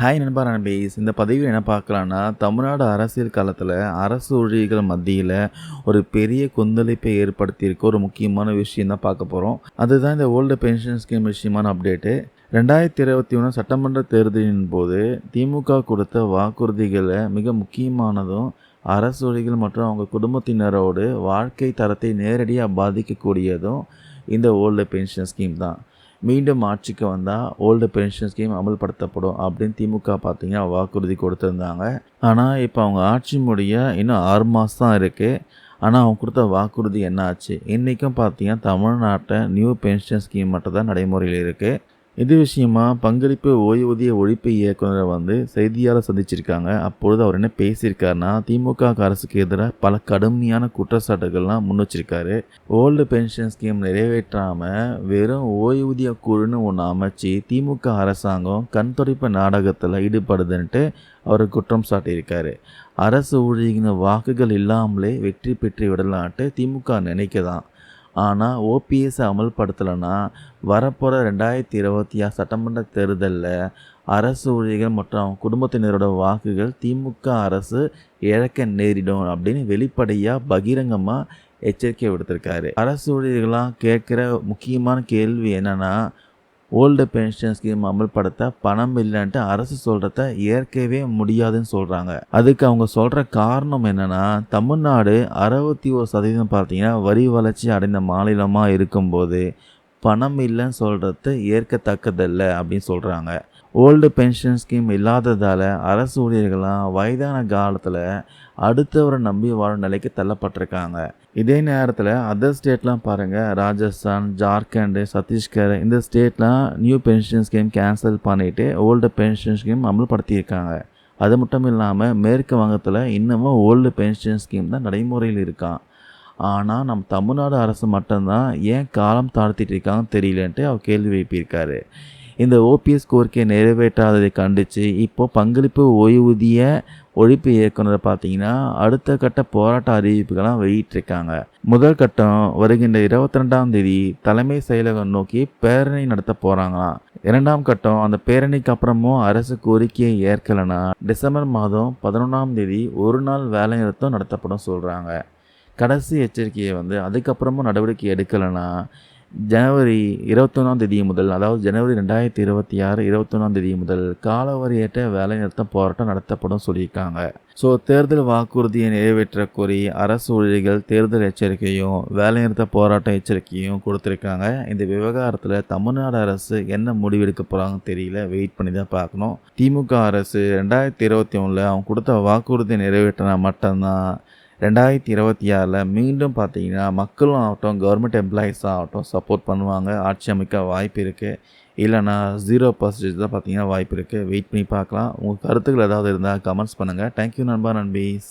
Hi நண்பா நண்பீஸ். இந்த பதவியில் என்ன பார்க்கலான்னா தமிழ்நாடு அரசியல் காலத்தில் அரசு ஊழியர்கள் மத்தியில் ஒரு பெரிய கொந்தளிப்பை ஏற்படுத்தியிருக்க ஒரு முக்கியமான விஷயம் தான் பார்க்க போகிறோம் அதுதான் இந்த ஓல்டு பென்ஷன் ஸ்கீம் விஷயமான அப்டேட்டு ரெண்டாயிரத்தி இருபத்தி ஒன்று சட்டமன்ற தேர்தலின் போது திமுக கொடுத்த வாக்குறுதிகளை மிக முக்கியமானதும் அரசு ஊழியர்கள் மற்றும் அவங்க குடும்பத்தினரோடு வாழ்க்கை தரத்தை நேரடியாக பாதிக்கக்கூடியதும் இந்த ஓல்டு பென்ஷன் ஸ்கீம் தான். மீண்டும் ஆட்சிக்கு வந்தால் ஓல்டு பென்ஷன் ஸ்கீம் அமல்படுத்தப்படும் அப்படின்னு திமுக பார்த்தீங்கன்னா வாக்குறுதி கொடுத்துருந்தாங்க. ஆனால் இப்போ அவங்க ஆட்சி முடிய இன்னும் ஆறு மாதம் தான் இருக்குது ஆனால் அவங்க கொடுத்த வாக்குறுதி என்ன ஆச்சு இன்றைக்கும் பார்த்தீங்கன்னா தமிழ்நாட்டை நியூ பென்ஷன் ஸ்கீம் மட்டும் தான் நடைமுறையில் இருக்குது இது விஷயமா? பங்களிப்பு ஓய்வூதிய ஒழிப்பு இயக்குனரை வந்து செய்தியாளர் சந்திச்சிருக்காங்க. அப்பொழுது அவர் என்ன பேசியிருக்காருன்னா திமுக அரசுக்கு எதிராக பல கடுமையான குற்றச்சாட்டுகள்லாம் முன் வச்சிருக்காரு. ஓல்டு பென்ஷன் ஸ்கீம் நிறைவேற்றாமல் வெறும் ஓய்வூதிய குழுன்னு ஒன்று அமைச்சு திமுக அரசாங்கம் கண் துடைப்பு நாடகத்தில் ஈடுபடுதுன்ட்டு அவர் குற்றம் சாட்டியிருக்காரு. அரசு ஊழியர்களின் வாக்குகள் இல்லாமலே வெற்றி பெற்று விடலான்ட்டு திமுக நினைக்கதான். ஆனால் ஓபிஎஸ் அமல்படுத்தலைன்னா வரப்போகிற ரெண்டாயிரத்தி இருபத்தி ஆறு சட்டமன்ற தேர்தலில் அரசு ஊழியர்கள் மற்றும் குடும்பத்தினரோட வாக்குகள் திமுக அரசு இழக்க நேரிடும் அப்படின்னு வெளிப்படையாக பகிரங்கமாக எச்சரிக்கை விடுத்திருக்காரு. அரசு ஊழியர்களாக கேட்குற முக்கியமான கேள்வி என்னென்னா ஓல்டு பென்ஷன் ஸ்கீம் அமல்படுத்த பணம் இல்லைன்ட்டு அரசு சொல்கிறத ஏற்கவே முடியாதுன்னு சொல்கிறாங்க அதுக்கு அவங்க சொல்கிற காரணம் என்னென்னா தமிழ்நாடு அறுபத்தி ஒரு சதவீதம் பார்த்தீங்கன்னா வரி வளர்ச்சி அடைந்த மாநிலமாக இருக்கும்போது பணம் இல்லைன்னு சொல்கிறது ஏற்கத்தக்கதில்லை அப்படின்னு சொல்கிறாங்க ஓல்டு பென்ஷன் ஸ்கீம் இல்லாததால் அரசு ஊழியர்கள்லாம் வயதான காலத்தில் அடுத்தவரை நம்பி வாழும் நிலைக்கு தள்ளப்பட்டிருக்காங்க. இதே நேரத்தில் அதர் ஸ்டேட்லாம் பாருங்கள் ராஜஸ்தான் ஜார்க்கண்டு சத்தீஸ்கர் இந்த ஸ்டேட்லாம் நியூ பென்ஷன் ஸ்கீம் கேன்சல் பண்ணிவிட்டு ஓல்டு பென்ஷன் ஸ்கீம் அமல்படுத்தியிருக்காங்க. அது மட்டும் இல்லாமல் மேற்கு வங்கத்தில் இன்னமும் ஓல்டு பென்ஷன் ஸ்கீம் தான் நடைமுறையில் இருக்கான். ஆனால் நம் தமிழ்நாடு அரசு மட்டும்தான் ஏன் காலம் தாழ்த்திட்டு இருக்காங்கன்னு தெரியலன்ட்டு அவர் கேள்வி எழுப்பியிருக்காரு. இந்த ஓபிஎஸ் கோரிக்கையை நிறைவேற்றாததை கண்டித்து இப்போது பங்களிப்பு ஓய்வூதிய ஒழிப்பு இயக்குனர் பார்த்தீங்கன்னா அடுத்த கட்ட போராட்ட அறிவிப்புகள்லாம் வெளியிட்டிருக்காங்க. முதல் கட்டம் வருகின்ற இருபத்தி ரெண்டாம் தேதி தலைமை செயலகம் நோக்கி பேரணி நடத்த போகிறாங்களாம் இரண்டாம் கட்டம் அந்த பேரணிக்கு அப்புறமும் அரசு கோரிக்கையை ஏற்கலைன்னா டிசம்பர் மாதம் பதினொன்றாம் தேதி ஒரு நாள் வேலை நிறுத்தம் நடத்தப்படும் சொல்கிறாங்க கடைசி எச்சரிக்கையை வந்து அதுக்கப்புறமும் நடவடிக்கை எடுக்கலைன்னா ஜனவரி இருபத்தொன்னாம் தேதி முதல் அதாவது ஜனவரி ரெண்டாயிரத்தி இருபத்தி ஆறு இருபத்தொன்னாம் தேதி முதல் காலவரையற்ற வேலைநிறுத்த போராட்டம் நடத்தப்படும் சொல்லியிருக்காங்க. ஸோ தேர்தல் வாக்குறுதியை நிறைவேற்ற கோரி அரசு ஊழியர்கள் தேர்தல் எச்சரிக்கையும் வேலைநிறுத்த போராட்ட எச்சரிக்கையும் கொடுத்துருக்காங்க. இந்த விவகாரத்தில் தமிழ்நாடு அரசு என்ன முடிவெடுக்க போகிறாங்கன்னு தெரியல. வெயிட் பண்ணி தான் பார்க்கணும். திமுக அரசு ரெண்டாயிரத்தி இருபத்தி ஒன்றில் அவங்க கொடுத்த வாக்குறுதியை நிறைவேற்றினா மட்டும்தான் ரெண்டாயிரத்தி இருபத்தி ஆறில் மீண்டும் பார்த்தீங்கன்னா மக்களும் ஆகட்டும் கவர்மெண்ட் எம்ப்ளாயீஸ் ஆகட்டும் சப்போர்ட் பண்ணுவாங்க. ஆட்சி அமைக்க வாய்ப்பு இருக்குது இல்லைனா ஜீரோ பர்சன்டேஜ் தான் பார்த்தீங்கன்னா வாய்ப்பு இருக்குது வெயிட் பண்ணி பார்க்கலாம். உங்கள் கருத்துக்கள் ஏதாவது இருந்தால் கமெண்ட்ஸ் பண்ணுங்கள் தேங்க்யூ நண்பா நண்பீஸ்.